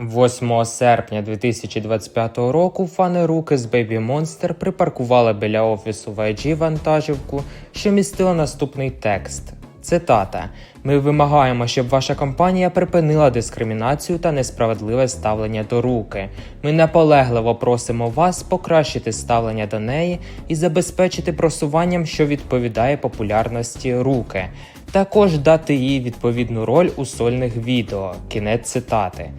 8 серпня 2025 року фани руки з Baby Monster припаркували біля офісу YG вантажівку, що містила наступний текст. Цитата: Ми вимагаємо, щоб ваша компанія припинила дискримінацію та несправедливе ставлення до руки. Ми наполегливо просимо вас покращити ставлення до неї і забезпечити просуванням, що відповідає популярності руки. Також дати їй відповідну роль у сольних відео. Кінець цитати.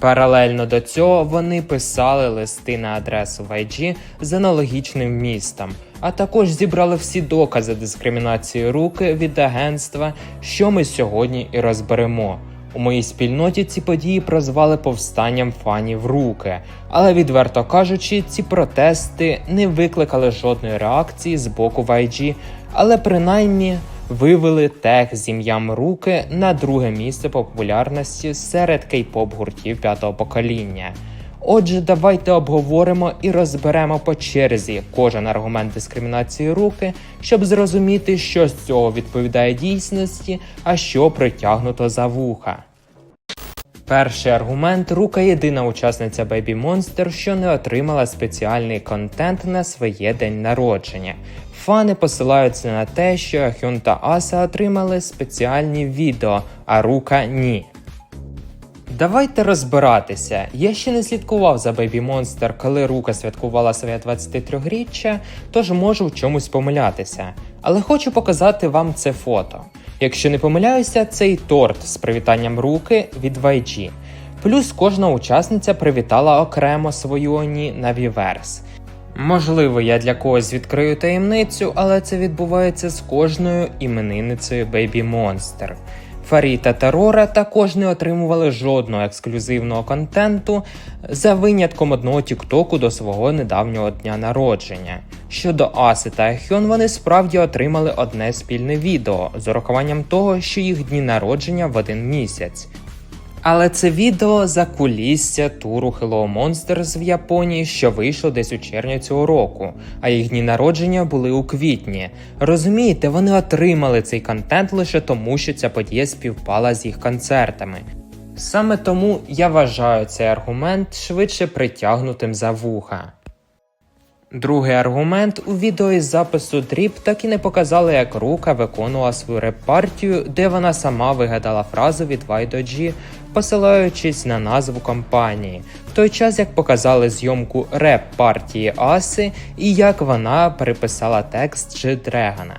Паралельно до цього вони писали листи на адресу YG з аналогічним містом, а також зібрали всі докази дискримінації руки від агентства, що ми сьогодні і розберемо. У моїй спільноті ці події прозвали повстанням фанів руки, але відверто кажучи, ці протести не викликали жодної реакції з боку YG, але принаймні вивели тех з ім'ям руки на друге місце популярності серед кей-поп гуртів п'ятого покоління. Отже, давайте обговоримо і розберемо по черзі кожен аргумент дискримінації руки, щоб зрозуміти, що з цього відповідає дійсності, а що притягнуто за вуха. Перший аргумент рука єдина учасниця Baby Monster, що не отримала спеціальний контент на своє день народження. Фани посилаються на те, що Хюн та Аса отримали спеціальні відео, а рука ні. Давайте розбиратися. Я ще не слідкував за Baby Monster, коли Рука святкувала своє 23-річчя, тож можу в чомусь помилятися. Але хочу показати вам це фото. Якщо не помиляюся, цей торт з привітанням руки від YG. Плюс кожна учасниця привітала окремо свою Оні на Віверс. Можливо, я для когось відкрию таємницю, але це відбувається з кожною іменинницею Baby Monster. Фаріта та Рора також не отримували жодного ексклюзивного контенту за винятком одного тіктоку до свого недавнього дня народження. Щодо Аси та Хьон, вони справді отримали одне спільне відео з урахуванням того, що їх дні народження в один місяць. Але це відео за кулісся туру Hello Monsters в Японії, що вийшло десь у червні цього року, а їх дні народження були у квітні. Розумієте, вони отримали цей контент лише тому, що ця подія співпала з їх концертами. Саме тому я вважаю цей аргумент швидше притягнутим за вуха. Другий аргумент у відео із запису Дріп так і не показали, як Рука виконувала свою реп-партію, де вона сама вигадала фразу від Y2G, посилаючись на назву компанії, в той час як показали зйомку реп-партії Аси і як вона переписала текст G-Дрегана.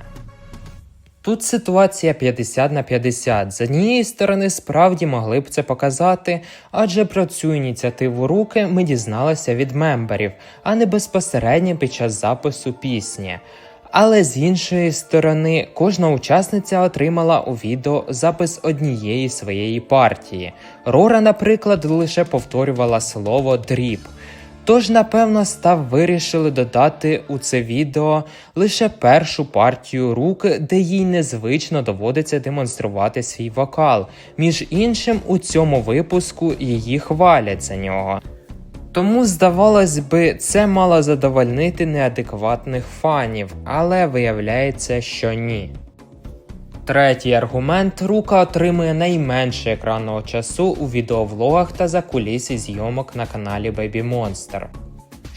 Тут ситуація 50 на 50. З однієї сторони, справді могли б це показати, адже про цю ініціативу руки ми дізналися від мемберів, а не безпосередньо під час запису пісні. Але з іншої сторони, кожна учасниця отримала у відео запис однієї своєї партії. Рора, наприклад, лише повторювала слово дріб. Тож, напевно, став вирішили додати у це відео лише першу партію рук, де їй незвично доводиться демонструвати свій вокал. Між іншим, у цьому випуску її хвалять за нього. Тому, здавалось би, це мало задовольнити неадекватних фанів, але виявляється, що ні. Третій аргумент рука отримує найменше екранного часу у відеовлогах та за кулісі зйомок на каналі Baby Monster.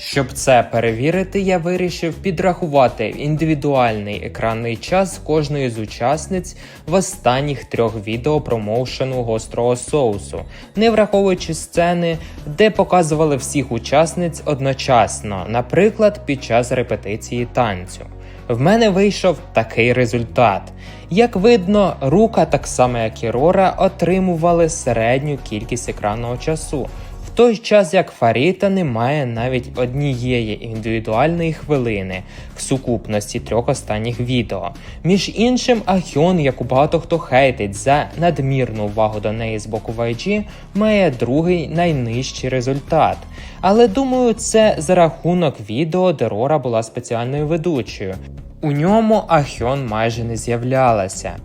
Щоб це перевірити, я вирішив підрахувати індивідуальний екранний час кожної з учасниць в останніх трьох відео промоушену гострого соусу, не враховуючи сцени, де показували всіх учасниць одночасно, наприклад, під час репетиції танцю. В мене вийшов такий результат. Як видно, рука, так само як і Рора, отримували середню кількість екранного часу, той час як Фаріта не має навіть однієї індивідуальної хвилини в сукупності трьох останніх відео. Між іншим, Ахьон, яку багато хто хейтить за надмірну увагу до неї з боку YG, має другий найнижчий результат. Але думаю, це за рахунок відео, де Рора була спеціальною ведучою. У ньому Ахьон майже не з'являлася.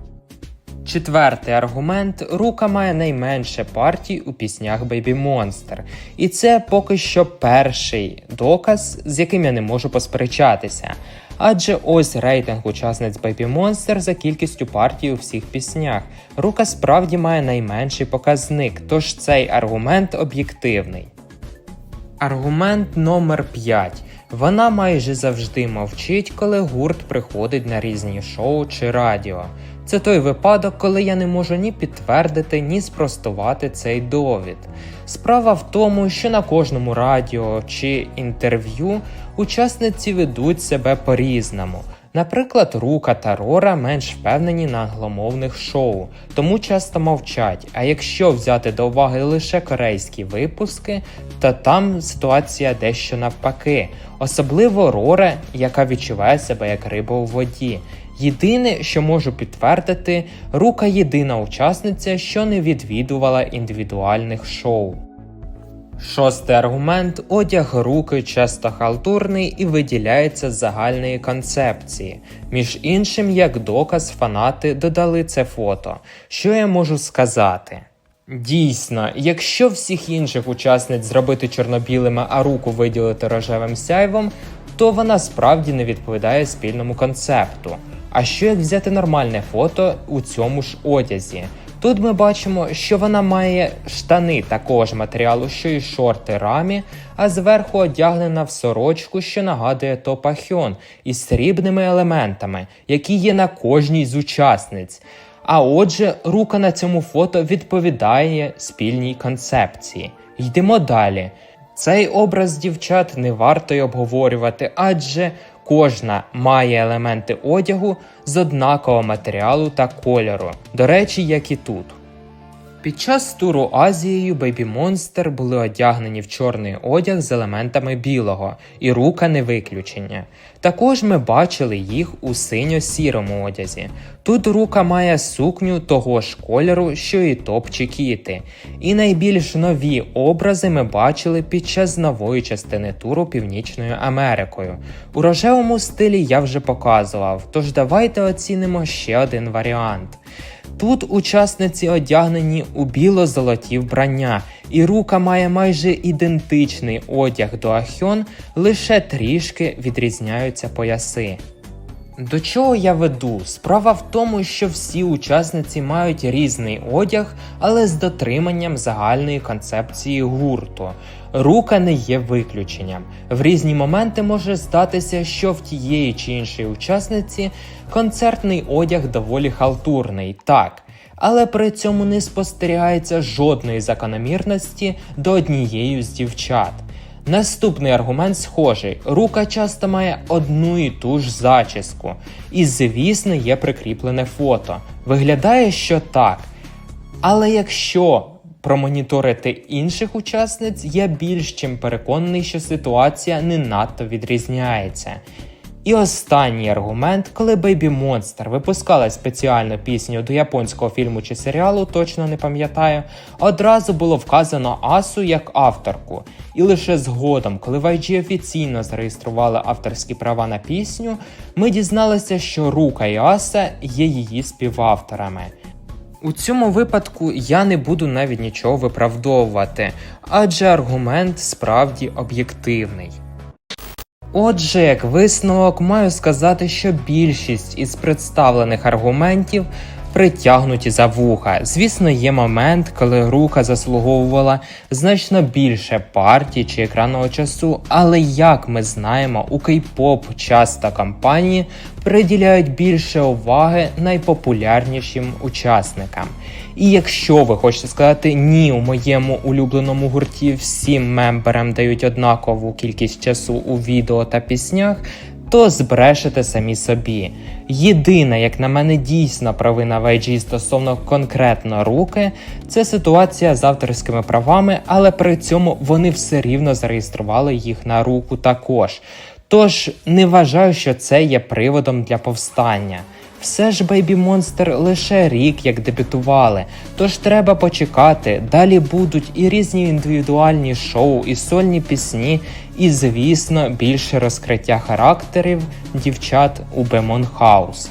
Четвертий аргумент рука має найменше партій у піснях Baby Monster. І це поки що перший доказ, з яким я не можу посперечатися. Адже ось рейтинг учасниць Baby Monster за кількістю партій у всіх піснях. Рука справді має найменший показник, тож цей аргумент об'єктивний. Аргумент номер 5. Вона майже завжди мовчить, коли гурт приходить на різні шоу чи радіо. Це той випадок, коли я не можу ні підтвердити, ні спростувати цей довід. Справа в тому, що на кожному радіо чи інтерв'ю учасниці ведуть себе по-різному. Наприклад, Рука та Рора менш впевнені на англомовних шоу, тому часто мовчать. А якщо взяти до уваги лише корейські випуски, то там ситуація дещо навпаки, особливо Рора, яка відчуває себе як риба у воді. Єдине, що можу підтвердити, Рука єдина учасниця, що не відвідувала індивідуальних шоу. Шостий аргумент одяг руки часто халтурний і виділяється з загальної концепції. Між іншим, як доказ, фанати додали це фото. Що я можу сказати? Дійсно, якщо всіх інших учасниць зробити чорнобілими, а руку виділити рожевим сяйвом, то вона справді не відповідає спільному концепту. А що як взяти нормальне фото у цьому ж одязі? Тут ми бачимо, що вона має штани такого ж матеріалу, що й шорти рамі, а зверху одягнена в сорочку, що нагадує топахьон, із срібними елементами, які є на кожній з учасниць. А отже, рука на цьому фото відповідає спільній концепції. Йдемо далі. Цей образ дівчат не варто й обговорювати, адже кожна має елементи одягу з однакового матеріалу та кольору. До речі, як і тут. Під час туру Азією Baby Monster були одягнені в чорний одяг з елементами білого, і рука не виключення. Також ми бачили їх у синьо-сірому одязі. Тут рука має сукню того ж кольору, що і топ Чікіти. І найбільш нові образи ми бачили під час нової частини туру Північною Америкою. У рожевому стилі я вже показував, тож давайте оцінимо ще один варіант. Тут учасниці одягнені у біло-золоті вбрання, і рука має майже ідентичний одяг до Ахьон, лише трішки відрізняються пояси. До чого я веду? Справа в тому, що всі учасниці мають різний одяг, але з дотриманням загальної концепції гурту. Рука не є виключенням. В різні моменти може здатися, що в тієї чи іншої учасниці концертний одяг доволі халтурний, так. Але при цьому не спостерігається жодної закономірності до однієї з дівчат. Наступний аргумент схожий: рука часто має одну і ту ж зачіску, і, звісно, є прикріплене фото. Виглядає, що так. Але якщо промоніторити інших учасниць, я більш чим переконаний, що ситуація не надто відрізняється. І останній аргумент, коли Baby Monster випускала спеціальну пісню до японського фільму чи серіалу, точно не пам'ятаю, одразу було вказано Асу як авторку. І лише згодом, коли в YG офіційно зареєстрували авторські права на пісню, ми дізналися, що Рука і Аса є її співавторами. У цьому випадку я не буду навіть нічого виправдовувати, адже аргумент справді об'єктивний. Отже, як висновок, маю сказати, що більшість із представлених аргументів притягнуті за вуха. Звісно, є момент, коли рука заслуговувала значно більше партій чи екранного часу, але як ми знаємо, у кей-поп часто компанії приділяють більше уваги найпопулярнішим учасникам. І якщо ви хочете сказати ні, у моєму улюбленому гурті всім мемберам дають однакову кількість часу у відео та піснях, то збрешете самі собі. Єдина, як на мене, дійсна провина в IG стосовно конкретно руки, це ситуація з авторськими правами, але при цьому вони все рівно зареєстрували їх на руку також. Тож не вважаю, що це є приводом для повстання. Все ж бейбі монстр лише рік як дебютували, тож треба почекати. Далі будуть і різні індивідуальні шоу, і сольні пісні, і, звісно, більше розкриття характерів дівчат у Бемон Хаус.